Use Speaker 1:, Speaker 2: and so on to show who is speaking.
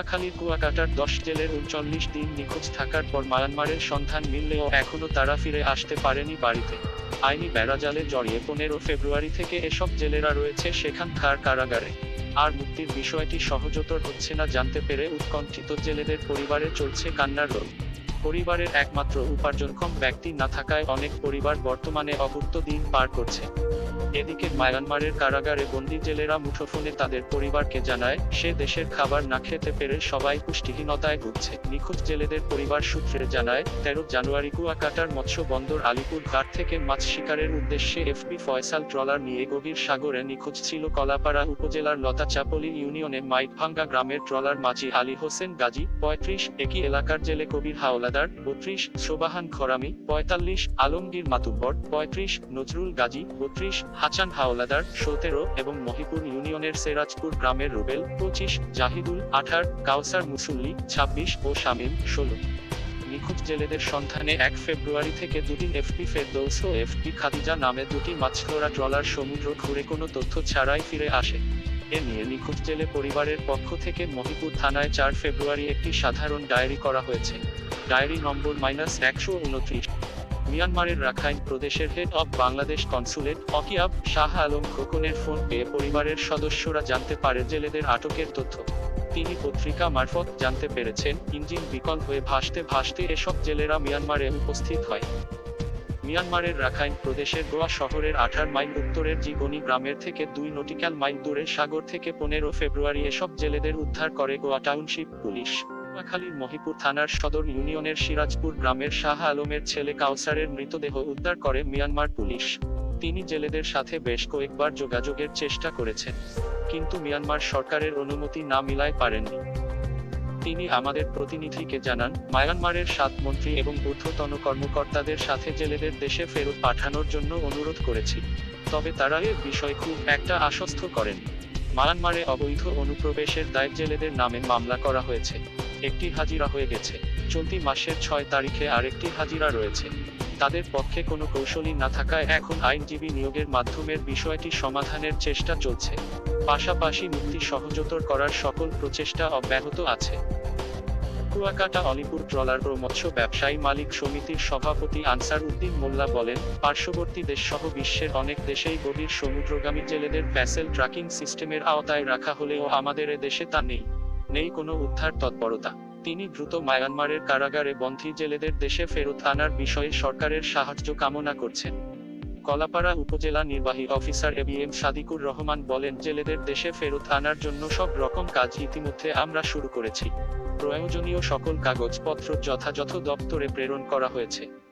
Speaker 1: পটুয়াখালীর কুয়াকাটার দশ জেলের উনচল্লিশ দিন নিখোঁজ থাকার পর মায়ানমারের সন্ধান মিললেও এখনও তারা ফিরে আসতে পারেনি বাড়িতে। আইনি বেড়াজালে জড়িয়ে পনেরো ফেব্রুয়ারি থেকে এসব জেলেরা রয়েছে সেখানকার কারাগারে। আর মুক্তির বিষয়টি সহজতর হচ্ছে না জানতে পেরে উৎকণ্ঠিত জেলেদের পরিবারে চলছে কান্নার রোল পরিবারের একমাত্র উপার্জনক্ষম ব্যক্তি না থাকায় অনেক পরিবার বর্তমানে অভুক্ত দিন পার করছে। এদিকে মায়ানমারের কারাগারে বন্দি জেলেরা মুঠোফোনে তাদের পরিবারকে জানায়, সে দেশের খাবার না খেতে পেরে সবাই পুষ্টিহীনতায় ভুগছে। নিখোঁজ জেলেদের পরিবার সূত্রে জানায়, তেরো জানুয়ারি কুয়াকাটার মৎস্য বন্দর আলিপুর ঘাট থেকে মাছ শিকারের উদ্দেশ্যে এফবি ফয়সাল ট্রলার নিয়ে গভীর সাগরে নিখোঁজ ছিল কলাপাড়া উপজেলার লতাচাপলি ইউনিয়নে মাইটভাঙ্গা গ্রামের ট্রলার মাঝি আলী হোসেন গাজী, পঁয়ত্রিশ, একই এলাকার জেলে কবির হাওলাদার, বত্রিশ, সোবাহান খরামি, পঁয়তাল্লিশ, আলমগীর মাতুব্বর, পঁয়ত্রিশ, নজরুল গাজী, বত্রিশ হাসান হাওলাদার, সতেরো, এবং মহিপুর ইউনিয়নের সেরাজপুর গ্রামের রুবেল, পঁচিশ, জাহিদুল, আঠার, কাউসার মুসুল্লি, ছাব্বিশ ও শামীম, ষোলো। নিখোঁজ জেলেদের সন্ধানে এক ফেব্রুয়ারি থেকে দুদিন এফপি ফেরদৌস ও এফপি খাদিজা নামে দুটি মাছধরা ট্রলার সমুদ্র ঘুরে কোনো তথ্য ছাড়াই ফিরে আসে। এ নিয়ে নিখোঁজ জেলে পরিবারের পক্ষ থেকে মহিপুর থানায় চার ফেব্রুয়ারি একটি সাধারণ ডায়েরি করা হয়েছে। ডায়েরি নম্বর মাইনাস একশো উনত্রিশ। মিয়ানমারের রাখাইন প্রদেশের head of Bangladesh consulate Akyab Shah Alam খোকনের phone পেয়ে পরিবারের সদস্যরা জানতে পারে জেলেদের আটকের তথ্য। তিনি পত্রিকা মারফত জানতে পেরেছেন, ইঞ্জিন বিকল হয়ে ভাসতে ভাসতে এসব জেলেরা মিয়ানমারে উপস্থিত হয়। মিয়ানমারের রাখাইন প্রদেশের গোয়া শহরের আঠার মাইল উত্তরের জিগনি গ্রামের থেকে দুই নটিক্যাল মাইল দূরে সাগর থেকে পনেরো ফেব্রুয়ারি এসব জেলেদের উদ্ধার করে গোয়া টাউনশিপ পুলিশ। নোয়াখালীর মহিপুর থানার সদর ইউনিয়নের সিরাজপুর গ্রামের শাহ আলমের ছেলে কাউসারের মৃতদেহ উদ্ধার করে মিয়ানমার পুলিশ। তিনি জেলেদের সাথে বেশ কয়েকবার যোগাযোগের চেষ্টা করেছেন, কিন্তু মিয়ানমার সরকারের অনুমতি না মিলায় পারেননি। তিনি আমাদের প্রতিনিধিকে জানান, মায়ানমারের সাত মন্ত্রী এবং ঊর্ধ্বতন কর্মকর্তাদের সাথে জেলেদের দেশে ফেরত পাঠানোর জন্য অনুরোধ করেছি, তবে তারা এ বিষয়ে খুব একটা আশ্বস্ত করেন মায়ানমারে অবৈধ অনুপ্রবেশের দায় জেলেদের নামে মামলা করা হয়েছে। একটি হাজিরা হয়ে গেছে। চলতি মাসের ছয় তারিখে আরেকটি হাজিরা রয়েছে। তাদের পক্ষে কোনো কৌশলী না থাকায় এখন আইনজীবী নিয়োগের মাধ্যমের বিষয়টি সমাধানের চেষ্টা চলছে। পাশাপাশি মুক্তি সহজতর করার সকল প্রচেষ্টা অব্যাহত আছে। কুয়াকাটা অলিপুর ট্রলার ও মৎস্য ব্যবসায়ী মালিক সমিতির সভাপতি আনসার উদ্দিন মোল্লা বলেন, পার্শ্ববর্তী দেশসহ বিশ্বের অনেক দেশেই গভীর সমুদ্রগামী জেলেদের ভ্যাসেল ট্র্যাকিং সিস্টেমের আওতায় রাখা হলেও আমাদের এ দেশে তা নেই। নেই কোনো উদ্ধার তৎপরতা। তিনি দ্রুত মায়ানমারের কারাগারে বন্ধী জেলেদের দেশে ফেরত আনার বিষয়ে সরকারের সাহায্য কামনা করছেন। কলাপাড়া উপজেলা নির্বাহী officer A B M Sadiqur Rahman বলেন, জেলেদের দেশে ফেরত আনার জন্য সব রকম কাজ ইতিমধ্যে আমরা শুরু করেছি। প্রয়োজনীয় সকল কাগজপত্র যথাযথ দপ্তরে প্রেরণ করা হয়েছে।